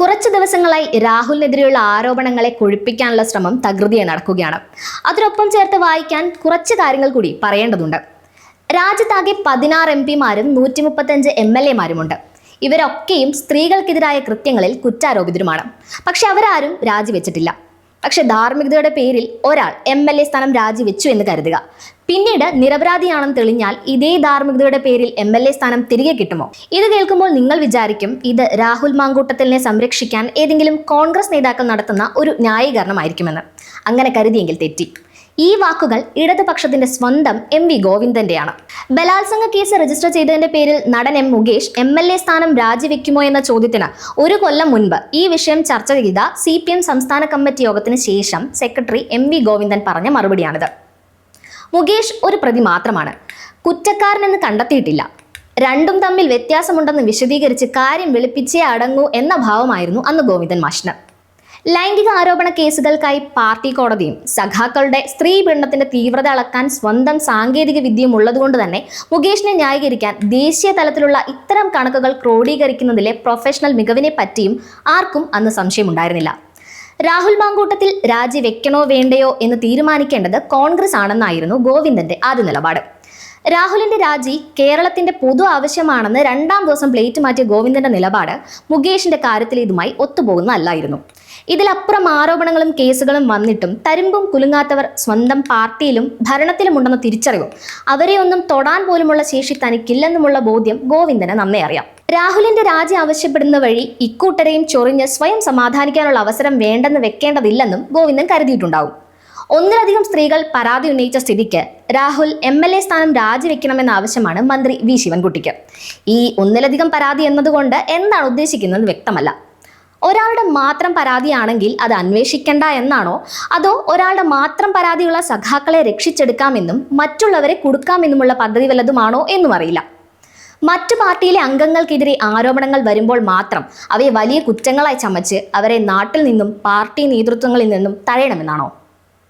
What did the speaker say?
കുറച്ച് ദിവസങ്ങളായി രാഹുലിനെതിരെയുള്ള ആരോപണങ്ങളെ കൊഴിപ്പിക്കാനുള്ള ശ്രമം തകൃതിയെ നടക്കുകയാണ്. അതിനൊപ്പം ചേർത്ത് വായിക്കാൻ കുറച്ച് കാര്യങ്ങൾ കൂടി പറയേണ്ടതുണ്ട്. രാജ്യത്താകെ പതിനാറ് എം പിമാരും നൂറ്റി മുപ്പത്തഞ്ച് എം എൽ എമാരുമുണ്ട്. ഇവരൊക്കെയും സ്ത്രീകൾക്കെതിരായ കൃത്യങ്ങളിൽ കുറ്റാരോപിതരുമാണ്. പക്ഷെ അവരാരും രാജിവെച്ചിട്ടില്ല. പക്ഷെ ധാർമ്മികതയുടെ പേരിൽ ഒരാൾ എം എൽ എ സ്ഥാനം രാജിവെച്ചു എന്ന് കരുതുക. പിന്നീട് നിരപരാധിയാണെന്ന് തെളിഞ്ഞാൽ ഇതേ ധാർമ്മികതയുടെ പേരിൽ എം എൽ എ സ്ഥാനം തിരികെ കിട്ടുമോ? ഇത് കേൾക്കുമ്പോൾ നിങ്ങൾ വിചാരിക്കും ഇത് രാഹുൽ മാങ്കൂട്ടത്തിലിനെ സംരക്ഷിക്കാൻ ഏതെങ്കിലും കോൺഗ്രസ് നേതാക്കൾ നടത്തുന്ന ഒരു ന്യായീകരണമായിരിക്കുമെന്ന്. അങ്ങനെ കരുതിയെങ്കിൽ തെറ്റി. ഈ വാക്കുകൾ ഇടതുപക്ഷത്തിന്റെ സ്വന്തം എം വി ഗോവിന്ദന്റെയാണ്. ബലാത്സംഗ കേസ് രജിസ്റ്റർ ചെയ്തതിന്റെ പേരിൽ നടൻ M Mukesh M L A സ്ഥാനം രാജിവെക്കുമോ എന്ന ചോദ്യത്തിന് ഒരു കൊല്ലം മുൻപ് ഈ വിഷയം ചർച്ച ചെയ്ത സി സംസ്ഥാന കമ്മിറ്റി യോഗത്തിന് ശേഷം സെക്രട്ടറി എം വി ഗോവിന്ദൻ പറഞ്ഞ മറുപടിയാണിത്. മുകേഷ് ഒരു പ്രതി മാത്രമാണ്. കുറ്റക്കാരനെന്ന് കണ്ടെത്തിയിട്ടില്ല. രണ്ടും തമ്മിൽ വ്യത്യാസമുണ്ടെന്ന് വിശദീകരിച്ച് കാര്യം വെളുപ്പിച്ചേ അടങ്ങൂ എന്ന ഭാവമായിരുന്നു അന്ന് ഗോവിന്ദൻ മാഷിന്. ലൈംഗിക ആരോപണ കേസുകൾക്കായി പാർട്ടി കോടതിയും സഖാക്കളുടെ സ്ത്രീ പീഡനത്തിന്റെ തീവ്രത അളക്കാൻ സ്വന്തം സാങ്കേതിക വിദ്യയും ഉള്ളതുകൊണ്ട് തന്നെ മുകേഷിനെ ന്യായീകരിക്കാൻ ദേശീയ തലത്തിലുള്ള ഇത്തരം കണക്കുകൾ ക്രോഡീകരിക്കുന്നതിലെ പ്രൊഫഷണൽ മികവിനെ പറ്റിയും ആർക്കും അന്ന് സംശയമുണ്ടായിരുന്നില്ല. രാഹുൽ മാങ്കൂട്ടത്തിൽ രാജി വെക്കണോ വേണ്ടയോ എന്ന് തീരുമാനിക്കേണ്ടത് കോൺഗ്രസ് ആണെന്നായിരുന്നു ഗോവിന്ദന്റെ ആദ്യ നിലപാട്. രാഹുലിന്റെ രാജി കേരളത്തിന്റെ പൊതു ആവശ്യമാണെന്ന് രണ്ടാം ദിവസം പ്ലേറ്റ് മാറ്റിയ ഗോവിന്ദന്റെ നിലപാട് മുകേഷിന്റെ കാര്യത്തിൽ ഇതുമായി ഒത്തുപോകുന്നതല്ലായിരുന്നു. ഇതിലപ്പുറം ആരോപണങ്ങളും കേസുകളും വന്നിട്ടും തരുമ്പും കുലുങ്ങാത്തവർ സ്വന്തം പാർട്ടിയിലും ഭരണത്തിലുമുണ്ടെന്ന തിരിച്ചറിവും അവരെ ഒന്നും തൊടാൻ പോലുമുള്ള ശേഷി തനിക്കില്ലെന്നുമുള്ള ബോധ്യം ഗോവിന്ദന് നന്നേ അറിയാം. രാഹുലിന്റെ രാജി ആവശ്യപ്പെടുന്ന വഴി ഇക്കൂട്ടരെയും ചൊറിഞ്ഞ് സ്വയം സമാധാനിക്കാനുള്ള അവസരം വേണ്ടെന്ന് വെക്കേണ്ടതില്ലെന്നും ഗോവിന്ദൻ കരുതിയിട്ടുണ്ടാവും. ഒന്നിലധികം സ്ത്രീകൾ പരാതി ഉന്നയിച്ച സ്ഥിതിക്ക് രാഹുൽ എം എൽ എ സ്ഥാനം രാജിവെക്കണമെന്ന ആവശ്യമാണ് മന്ത്രി വി ശിവൻകുട്ടിക്ക്. ഈ ഒന്നിലധികം പരാതി എന്നതുകൊണ്ട് എന്താണ് ഉദ്ദേശിക്കുന്നത് വ്യക്തമല്ല. ഒരാളുടെ മാത്രം പരാതിയാണെങ്കിൽ അത് അന്വേഷിക്കണ്ട എന്നാണോ? അതോ ഒരാളുടെ മാത്രം പരാതിയുള്ള സഖാക്കളെ രക്ഷിച്ചെടുക്കാമെന്നും മറ്റുള്ളവരെ കൊടുക്കാമെന്നുമുള്ള പദ്ധതി വല്ലതുമാണോ എന്നും അറിയില്ല. മറ്റു പാർട്ടിയിലെ അംഗങ്ങൾക്കെതിരെ ആരോപണങ്ങൾ വരുമ്പോൾ മാത്രം അവയെ വലിയ കുറ്റങ്ങളായി ചമച്ച് അവരെ നാട്ടിൽ നിന്നും പാർട്ടി നേതൃത്വങ്ങളിൽ നിന്നും തഴയണമെന്നാണോ?